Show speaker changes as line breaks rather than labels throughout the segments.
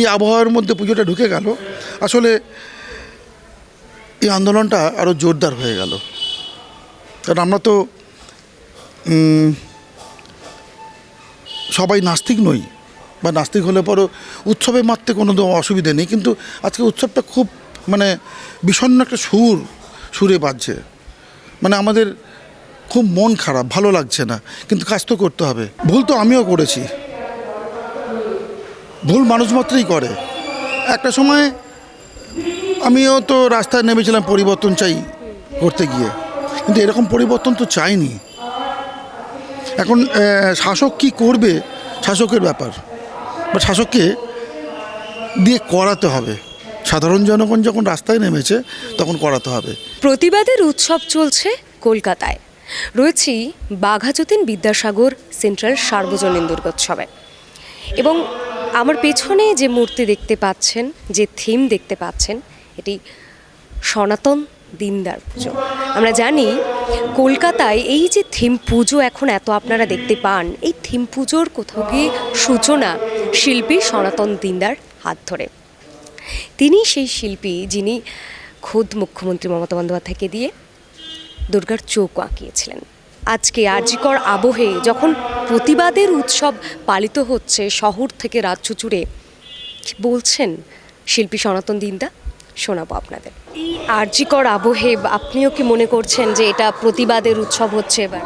এই আবহাওয়ার মধ্যে পুজোটা ঢুকে গেল। আসলে এই আন্দোলনটা আরও জোরদার হয়ে গেল। কারণ আমরা তো সবাই নাস্তিক নই বা নাস্তিক হলে পরও উৎসবে মারতে কোনো অসুবিধে নেই। কিন্তু আজকে উৎসবটা খুব মানে বিষণ্ণ একটা সুর, সুরে বাজছে। মানে আমাদের খুব মন খারাপ, ভালো লাগছে না। কিন্তু কাজ তো করতে হবে। ভুল তো আমিও করেছি। ভুল মানুষ মাত্রই করে। একটা সময় আমিও তো রাস্তায় নেমেছিলাম পরিবর্তন চাই করতে গিয়ে। কিন্তু এরকম পরিবর্তন তো চাইনি। এখন শাসক কি করবে? শাসকের ব্যাপার। বা শাসককে দিয়ে করাতে হবে। সাধারণ জনগণ যখন রাস্তায় নেমেছে, তখন করাতে হবে।
প্রতিবাদের উৎসব চলছে কলকাতায়। রয়েছি বাঘাযতীন বিদ্যাসাগর সেন্ট্রাল সার্বজনীন দুর্গোৎসবে। এবং আমার পেছনে যে মূর্তি দেখতে পাচ্ছেন, যে থিম দেখতে পাচ্ছেন, এটি সনাতন দিনদার পুজো। আমরা জানি কলকাতায় এই যে থিম পুজো এখন এত আপনারা দেখতে পান, এই থিম পুজোর কোথাও গিয়ে সূচনা শিল্পী সনাতন দিনদার হাত ধরে? তিনি সেই শিল্পী যিনি খোদ মুখ্যমন্ত্রী মমতা বন্দ্যোপাধ্যায়কে দিয়ে দুর্গার চোখ আঁকিয়েছিলেন। আজকে আর্যিকর আবহে যখন প্রতিবাদের উৎসব পালিত হচ্ছে শহর থেকে রাজ্য জুড়ে বলছেন শিল্পী সনাতন দিনদা? শোনাবো আপনাদের। এই আর্যিকর আবহে আপনিও কি মনে করছেন যে এটা প্রতিবাদের উৎসব হচ্ছে এবার?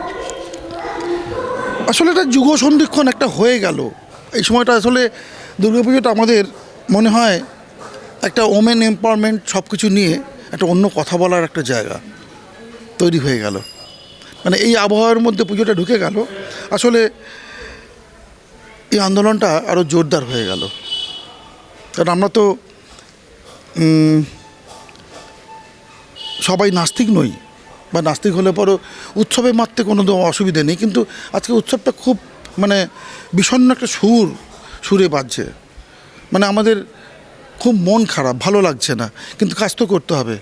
আসলে এটা যুগ সন্ধিক্ষণ একটা হয়ে গেল। এই সময়টা আসলে দুর্গাপুজোটা আমাদের মনে হয় একটা ওমেন এম্পাওয়ারমেন্ট সব কিছু নিয়ে একটা অন্য কথা বলার একটা জায়গা তৈরি হয়ে গেল। মানে এই আবহাওয়ার মধ্যে পুজোটা ঢুকে গেল। আসলে এই আন্দোলনটা আরও জোরদার হয়ে গেল। কারণ আমরা তো সবাই নাস্তিক নই বা নাস্তিক হলে পরও উৎসবে মারতে কোনো অসুবিধে নেই। কিন্তু আজকে উৎসবটা খুব মানে বিষণ্ণ একটা সুর সুরে বাজছে। মানে আমাদের খুব মন খারাপ ভালো লাগছে না। কিন্তু কাজ তো করতে হবে।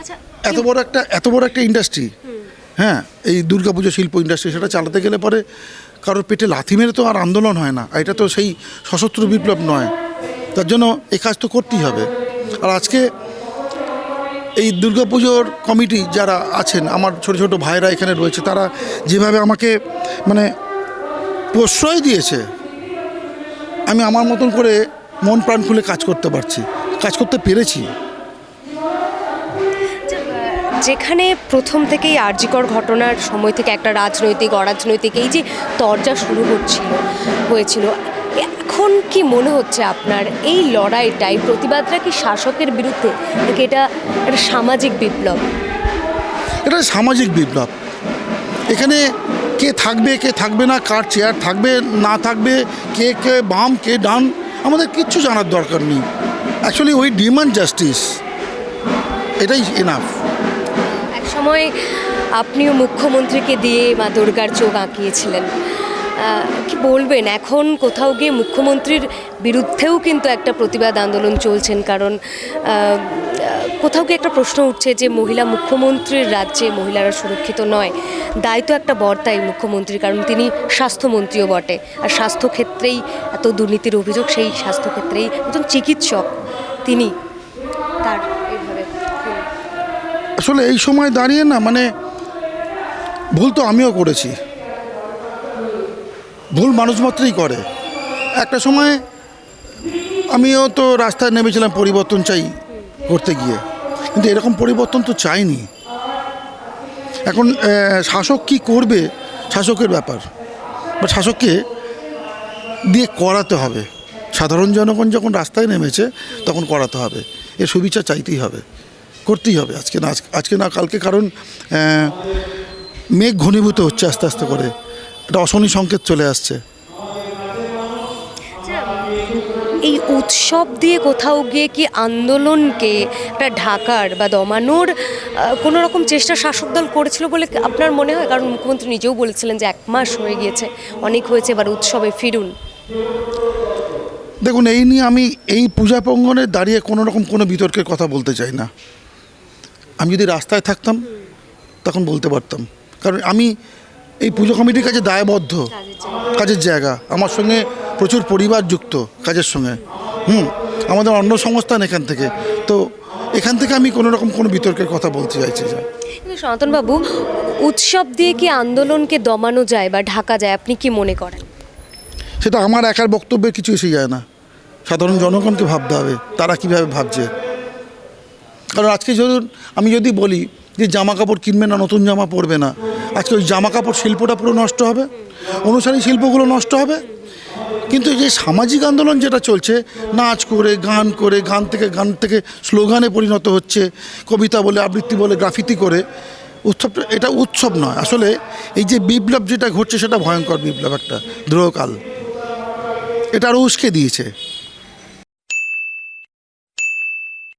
আচ্ছা
এত বড় একটা এত বড় একটা ইন্ডাস্ট্রি হ্যাঁ এই দুর্গাপুজো শিল্প ইন্ডাস্ট্রি সেটা চালাতে গেলে পরে কারোর পেটে লাথি মেরে তো আর আন্দোলন হয় না এটা তো সেই সশস্ত্র বিপ্লব নয়। তার জন্য এই কাজ তো করতেই হবে। আর আজকে এই দুর্গাপুজোর কমিটি যারা আছেন, আমার ছোট ছোট ভাইরা এখানে রয়েছে, তারা যেভাবে আমাকে মানে প্রশ্রয় দিয়েছে, আমি আমার মতন করে মন প্রাণ খুলে কাজ করতে পারছি, কাজ করতে পেরেছি।
যেখানে প্রথম থেকেই আর্যিকর ঘটনার সময় থেকে একটা রাজনৈতিক, অরাজনৈতিক এই যে তরজা শুরু হচ্ছিল, হয়েছিল। এখন কি মনে হচ্ছে আপনার এই লড়াইটা এই প্রতিবাদটা কি শাসকের বিরুদ্ধে নাকি এটা একটা সামাজিক বিপ্লব?
এটা সামাজিক বিপ্লব। এখানে কে থাকবে কে থাকবে না, কার চেয়ার থাকবে, না থাকবে, কে কে বাম, কে ডান, আমাদের কিচ্ছু জানার দরকার নেই। অ্যাকচুয়ালি ওই ডিমান্ড জাস্টিস এটাই এনাফ
সময় আপনিও মুখ্যমন্ত্রীকে দিয়ে মা দুর্গার চোখ আঁকিয়েছিলেন। কি বলবেন? এখন কোথাও গিয়ে মুখ্যমন্ত্রীর বিরুদ্ধেও কিন্তু একটা প্রতিবাদ আন্দোলন চলছেন কারণ কোথাও গিয়ে একটা প্রশ্ন উঠছে যে মহিলা মুখ্যমন্ত্রীর রাজ্যে মহিলারা সুরক্ষিত নয়। দায়িত্ব একটা বর্তাই মুখ্যমন্ত্রীর, কারণ তিনি স্বাস্থ্যমন্ত্রীও বটে। আর স্বাস্থ্যক্ষেত্রেই এত দুর্নীতির অভিযোগ, সেই স্বাস্থ্যক্ষেত্রেই একজন চিকিৎসক তিনি তার এইভাবে
আসলে এই সময় দাঁড়িয়ে না মানে ভুল তো আমিও করেছি। ভুল মানুষ মাত্রই করে। একটা সময় আমিও তো রাস্তায় নেমেছিলাম পরিবর্তন চাই করতে গিয়ে, কিন্তু এরকম পরিবর্তন তো চাইনি। এখন শাসক কি করবে? শাসকের ব্যাপার। বা শাসককে দিয়ে করাতে হবে। সাধারণ জনগণ যখন রাস্তায় নেমেছে, তখন করাতে হবে। এর সুবিচার চাইতেই হবে। করতেই হবে আজকে না আজকে- না কালকে কারণ মেঘ ঘনীভূত হচ্ছে আস্তে আস্তে করে। একটা অশনি সংকেত চলে আসছে।
এই উৎসব দিয়ে কোথাও গিয়ে কি আন্দোলনকে একটা ঢাকার বা দমানোর কোনো রকম চেষ্টা শাসক দল করেছিল বলে আপনার মনে হয়? কারণ মুখ্যমন্ত্রী নিজেও বলেছিলেন যে এক মাস হয়ে গিয়েছে অনেক হয়েছে এবার উৎসবে ফিরুন।
দেখুন এই নিয়ে আমি এই পূজা প্রাঙ্গণে দাঁড়িয়ে কোনো রকম কোনো বিতর্কের কথা বলতে চাই না। আমি যদি রাস্তায় থাকতাম তখন বলতে পারতাম। কারণ আমি এই পুজো কমিটির কাছে দায়বদ্ধ কাজের জায়গা। আমার সঙ্গে প্রচুর পরিবার যুক্ত কাজের সঙ্গে। হুম আমাদের অন্য সংস্থান এখান থেকে। তো এখান থেকে আমি কোনো রকম কোনো বিতর্কের কথা বলতে চাইছি
কিন্তু সনাতনবাবু উৎসব দিয়ে কি আন্দোলনকে দমানো যায় বা ঢাকা যায় আপনি কি মনে করেন?
সেটা আমার একার বক্তব্যে কিছু এসে যায় না। সাধারণ জনগণকে ভাবতে হবে তারা কীভাবে ভাবছে? কারণ আজকে ধরুন আমি যদি বলি যে জামা কাপড় কিনবে না, নতুন জামা পরবে না, আজকে ওই জামা কাপড় শিল্পটা পুরো নষ্ট হবে, অনুসারী শিল্পগুলো নষ্ট হবে। কিন্তু যে সামাজিক আন্দোলন যেটা চলছে, নাচ করে, গান করে, গান থেকে গান থেকে স্লোগানে পরিণত হচ্ছে, কবিতা বলে, আবৃত্তি বলে, গ্রাফিতি করে উৎসবটা এটা উৎসব নয়। আসলে এই যে বিপ্লব যেটা ঘটছে, সেটা ভয়ঙ্কর বিপ্লব একটা, দ্রোহকাল। এটা আরও উস্কে দিয়েছে।